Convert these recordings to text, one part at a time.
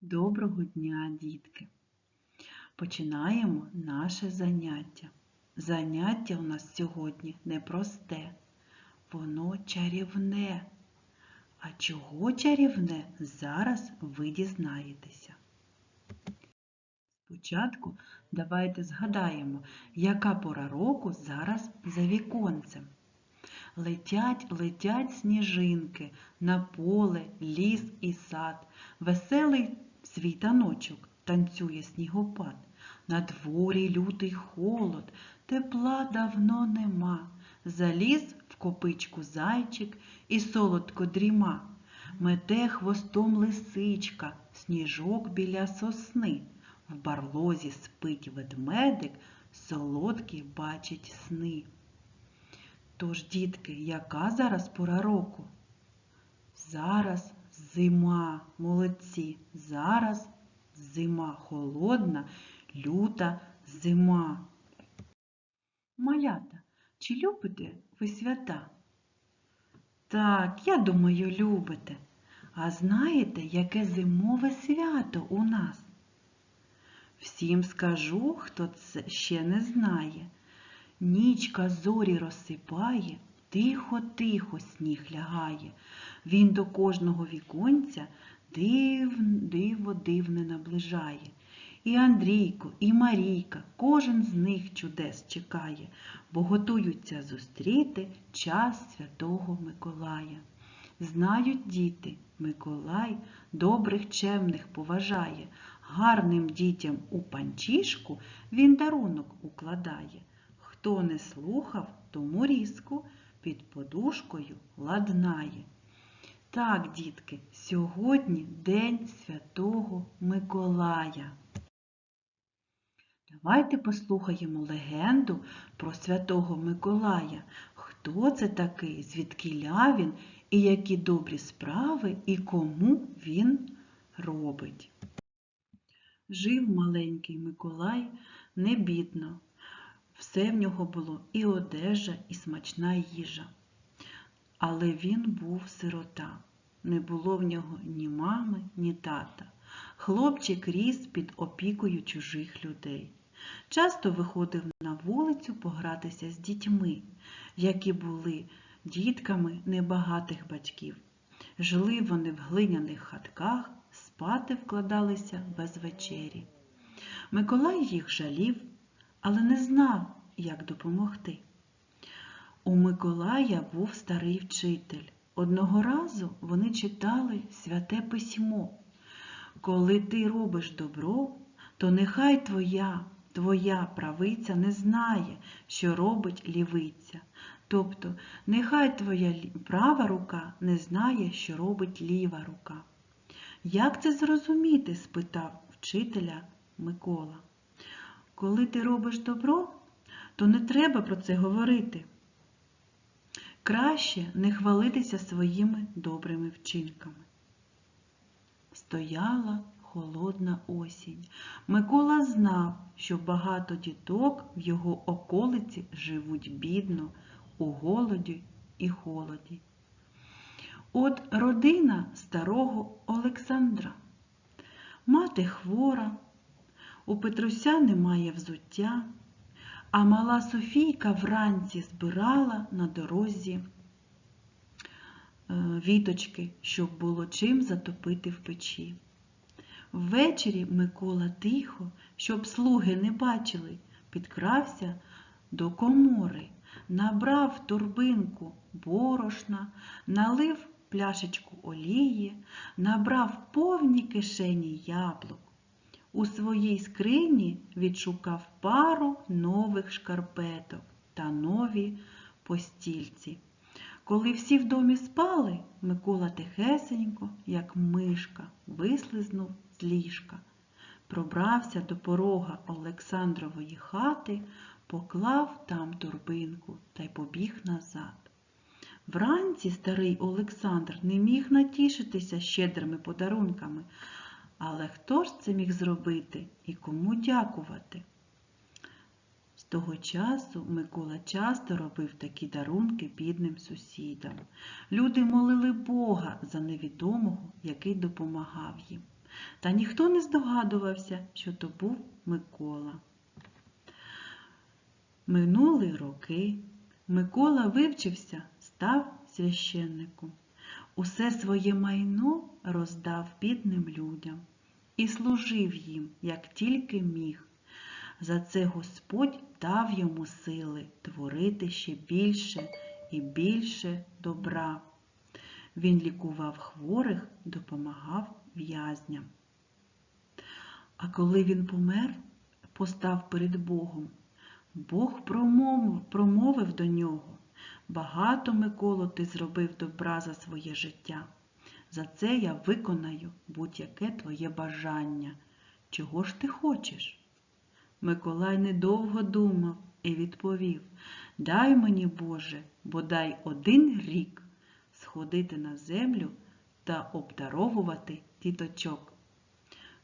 Доброго дня, дітки! Починаємо наше заняття. Заняття у нас сьогодні непросте, воно чарівне. А чого чарівне, зараз ви дізнаєтеся. Спочатку давайте згадаємо, яка пора року зараз за віконцем. Летять, летять сніжинки на поле, ліс і сад. Веселий свій таночок танцює снігопад. На дворі лютий холод, тепла давно нема. Заліз в копичку зайчик і солодко дріма. Мете хвостом лисичка, сніжок біля сосни. В барлозі спить ведмедик, солодкі бачить сни. Тож, дітки, яка зараз пора року? Зараз зима, молодці. Зараз зима холодна, люта зима. Малята, чи любите ви свята? Так, я думаю, любите. А знаєте, яке зимове свято у нас? Всім скажу, хто це ще не знає. Нічка зорі розсипає, тихо-тихо сніг лягає. Він до кожного віконця див, диво дивне наближає. І Андрійко, і Марійка, кожен з них чудес чекає, бо готуються зустріти час святого Миколая. Знають діти, Миколай добрих чемних поважає, гарним дітям у панчішку він дарунок укладає. Хто не слухав, тому різку під подушкою ладнає. Так, дітки, сьогодні День Святого Миколая. Давайте послухаємо легенду про Святого Миколая. Хто це такий, звідкиля він і які добрі справи і кому він робить. Жив маленький Миколай небідно. Все в нього було і одежа, і смачна їжа. Але він був сирота. Не було в нього ні мами, ні тата. Хлопчик ріс під опікою чужих людей. Часто виходив на вулицю погратися з дітьми, які були дітками небагатих батьків. Жили вони в глиняних хатках, спати вкладалися без вечері. Миколай їх жалів, але не знав, як допомогти. У Миколая був старий вчитель. Одного разу вони читали святе письмо. Коли ти робиш добро, то нехай твоя, твоя правиця не знає, що робить лівиця. Тобто, нехай твоя права рука не знає, що робить ліва рука. Як це зрозуміти? спитав вчителя Микола. Коли ти робиш добро, то не треба про це говорити. Краще не хвалитися своїми добрими вчинками. Стояла холодна осінь. Микола знав, що багато діток в його околиці живуть бідно, у голоді і холоді. От родина старого Олександра. Мати хвора, у Петруся немає взуття, а мала Софійка вранці збирала на дорозі е, віточки, щоб було чим затопити в печі. Ввечері Микола тихо, щоб слуги не бачили, підкрався до комори, набрав торбинку борошна, налив пляшечку олії, набрав повні кишені яблук. У своїй скрині відшукав пару нових шкарпеток та нові постільці. Коли всі в домі спали, Микола тихесенько, як мишка, вислизнув з ліжка, пробрався до порога Олександрової хати, поклав там турбинку та й побіг назад. Вранці старий Олександр не міг натішитися щедрими подарунками, але хто ж це міг зробити і кому дякувати? З того часу Микола часто робив такі дарунки бідним сусідам. Люди молили Бога за невідомого, який допомагав їм. та ніхто не здогадувався, що то був Микола. Минули роки. Микола вивчився, став священником. Усе своє майно роздав бідним людям і служив їм, як тільки міг. За це Господь дав йому сили творити ще більше і більше добра. Він лікував хворих, допомагав в'язням. А коли він помер, постав перед Богом, Бог промовив, промовив до нього. Багато, Миколо, ти зробив добра за своє життя. За це я виконаю будь-яке твоє бажання. Чого ж ти хочеш? Миколай недовго думав і відповів Дай мені, Боже, бодай один рік сходити на землю та обдаровувати діточок.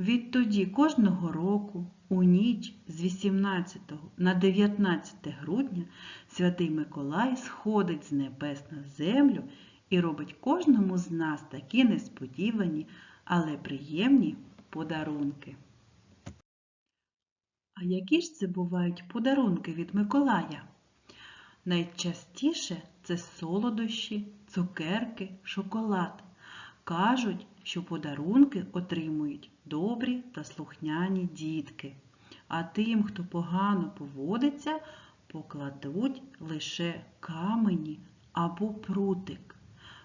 Відтоді кожного року, у ніч з 18 на 19 грудня, святий Миколай сходить з небес на землю і робить кожному з нас такі несподівані, але приємні подарунки. А які ж це бувають подарунки від Миколая? Найчастіше це солодощі, цукерки, шоколад. Кажуть, що подарунки отримують добрі та слухняні дітки, а тим, хто погано поводиться, покладуть лише камені або прутик.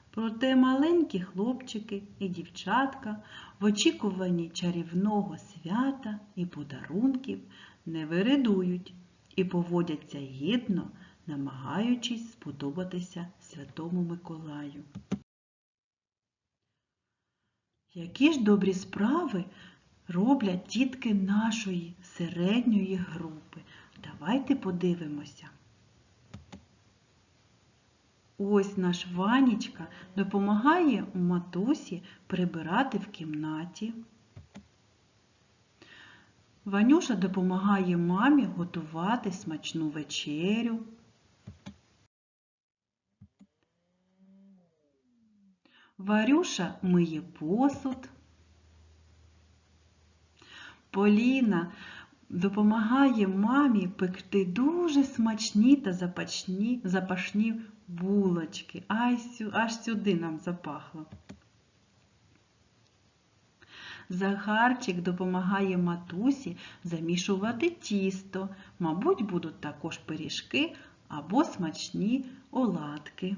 Проте маленькі хлопчики і дівчатка в очікуванні чарівного свята і подарунків не виридують і поводяться гідно, намагаючись сподобатися Святому Миколаю. Які ж добрі справи роблять дітки нашої середньої групи? Давайте подивимося. Ось наш Ванічка допомагає матусі прибирати в кімнаті. Ванюша допомагає мамі готувати смачну вечерю. Варюша миє посуд. Поліна допомагає мамі пекти дуже смачні та запашні, запашні булочки. Ай, аж сюди нам запахло. Захарчик допомагає матусі замішувати тісто. Мабуть, будуть також пиріжки або смачні оладки.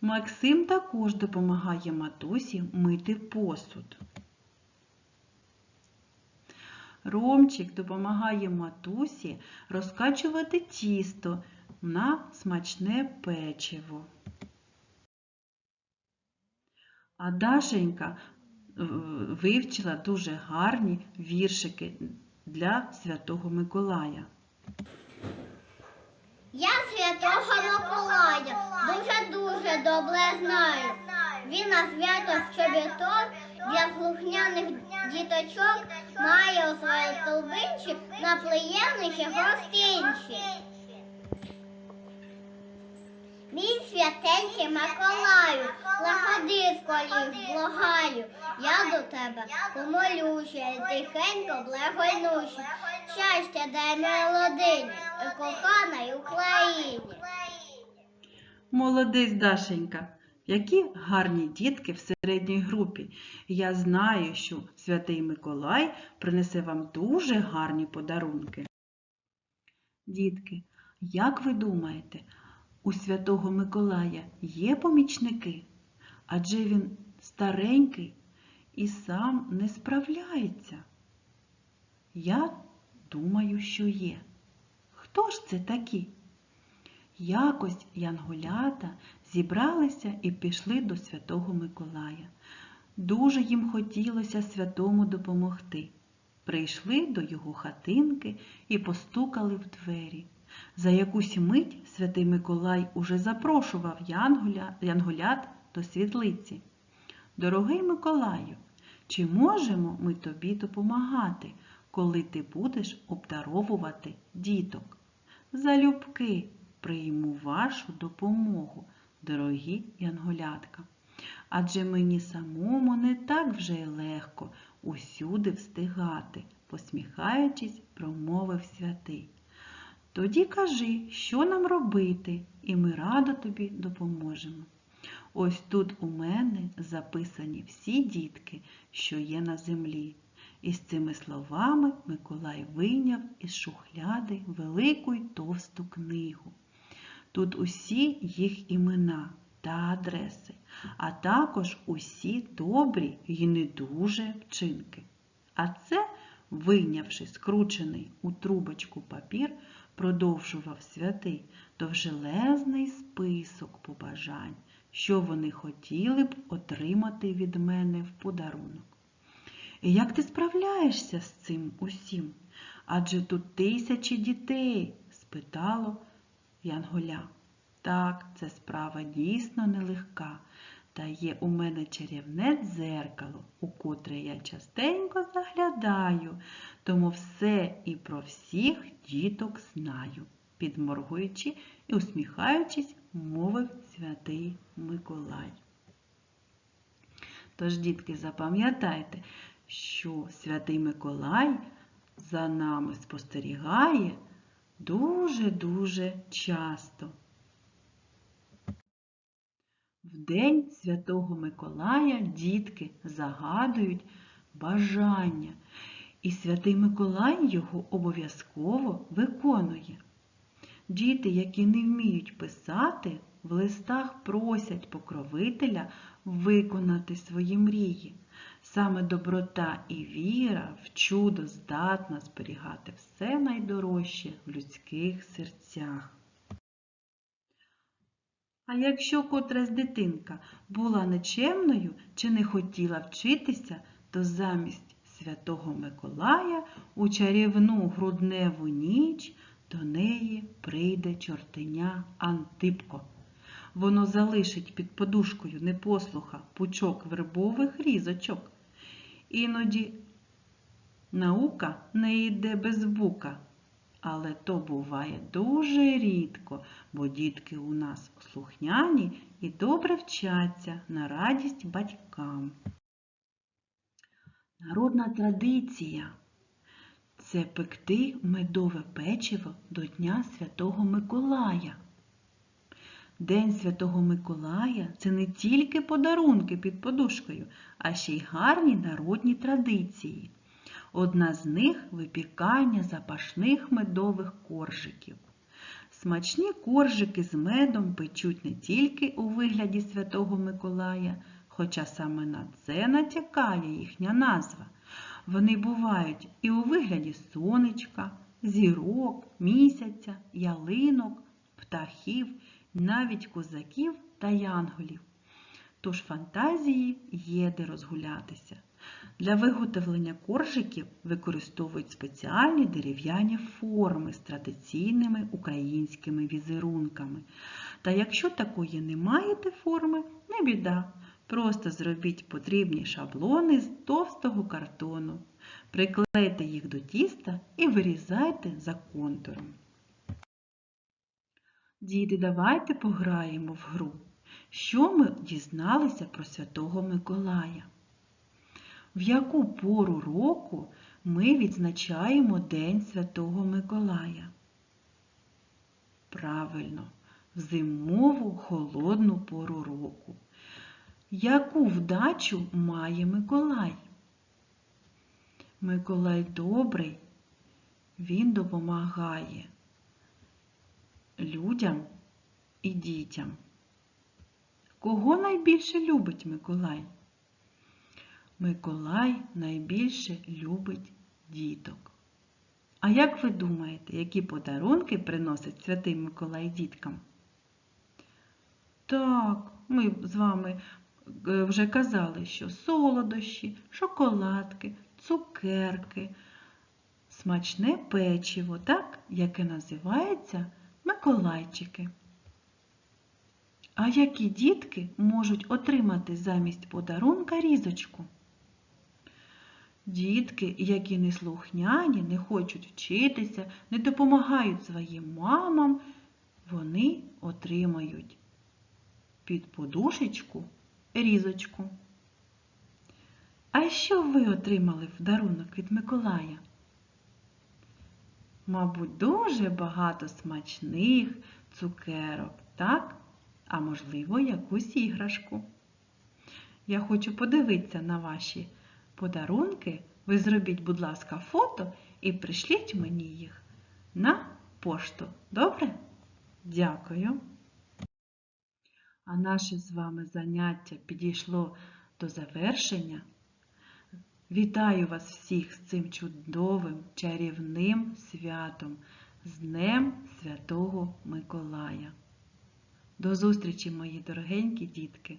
Максим також допомагає матусі мити посуд. Ромчик допомагає матусі розкачувати тісто на смачне печиво. А Дашенька е, вивчила дуже гарні віршики для Святого Миколая. Я святого Миколая дуже-дуже добре знаю. Він на свято щебеток для слухняних діточок має у своїй толбинці найприємніші гостинці. Мій святенький Миколаю, заходи скоріш, благаю, я до тебе помолюся, тихенько благойнуся. Щастя дай молодині і коханій Україні. Молодець Дашенька, які гарні дітки в середній групі. Я знаю, що святий Миколай принесе вам дуже гарні подарунки. Дітки, як ви думаєте, у святого Миколая є помічники? Адже він старенький і сам не справляється. Я думаю, що є. Хто ж це такі? Якось янголята зібралися і пішли до святого Миколая. Дуже їм хотілося святому допомогти. Прийшли до його хатинки і постукали в двері. За якусь мить святий Миколай уже запрошував янголя, янголят до світлиці. Дорогий Миколаю, чи можемо ми тобі допомагати, коли ти будеш обдаровувати діток? Залюбки прийму вашу допомогу, дорогі янголятка. адже мені самому не так вже й легко усюди встигати, посміхаючись, промовив святий. Тоді кажи, що нам робити, і ми радо тобі допоможемо. Ось тут у мене записані всі дітки, що є на землі. І з цими словами Миколай вийняв із шухляди велику й товсту книгу. Тут усі їх імена та адреси, а також усі добрі й не дуже вчинки. А це, вийнявши скручений у трубочку папір, продовжував святий довжелезний список побажань, що вони хотіли б отримати від мене в подарунок. І як ти справляєшся з цим усім? Адже тут тисячі дітей? спитало Янголя. Так, це справа дійсно нелегка, та є у мене чарівне дзеркало, у котре я частенько заглядаю, тому все і про всіх діток знаю, підморгуючи і усміхаючись, мовив святий Миколай. Тож, дітки, запам'ятайте, що святий Миколай за нами спостерігає дуже-дуже часто. В день Святого Миколая дітки загадують бажання, і святий Миколай його обов'язково виконує. Діти, які не вміють писати, в листах просять покровителя виконати свої мрії. Саме доброта і віра в чудо здатна зберігати все найдорожче в людських серцях. А якщо котрась дитинка була нечемною чи не хотіла вчитися, то замість Святого Миколая у чарівну грудневу ніч до неї прийде чортеня Антипко. Воно залишить під подушкою непослуха пучок вербових різочок. Іноді наука не йде без бука, але то буває дуже рідко, бо дітки у нас слухняні і добре вчаться на радість батькам. Народна традиція це пекти медове печиво до Дня Святого Миколая. День Святого Миколая це не тільки подарунки під подушкою, а ще й гарні народні традиції. Одна з них випікання запашних медових коржиків. Смачні коржики з медом печуть не тільки у вигляді Святого Миколая, хоча саме на це натякає їхня назва. Вони бувають і у вигляді сонечка, зірок, місяця, ялинок, птахів, навіть козаків та янголів. Тож фантазії є де розгулятися. Для виготовлення коржиків використовують спеціальні дерев'яні форми з традиційними українськими візерунками. Та якщо такої не маєте форми, не біда. Просто зробіть потрібні шаблони з товстого картону, приклейте їх до тіста і вирізайте за контуром. Діти, давайте пограємо в гру. Що ми дізналися про Святого Миколая? В яку пору року ми відзначаємо День Святого Миколая? Правильно, в зимову холодну пору року. Яку вдачу має Миколай? Миколай добрий, він допомагає людям і дітям. Кого найбільше любить Миколай? Миколай найбільше любить діток. А як ви думаєте, які подарунки приносить святий Миколай діткам? Так, ми з вами е, вже казали, що солодощі, шоколадки, цукерки, смачне печиво, так, яке називається Миколайчики. А які дітки можуть отримати замість подарунка різочку? Дітки, які не слухняні, не хочуть вчитися, не допомагають своїм мамам, вони отримають під подушечку різочку. А що ви отримали в дарунок від Миколая? Мабуть, дуже багато смачних цукерок, так? А можливо, якусь іграшку. Я хочу подивитися на ваші подарунки. Ви зробіть, будь ласка, фото і пришліть мені їх на пошту. Добре? Дякую. А наше з вами заняття підійшло до завершення. Вітаю вас всіх з цим чудовим чарівним святом, з Днем Святого Миколая. До зустрічі, мої дорогенькі дітки!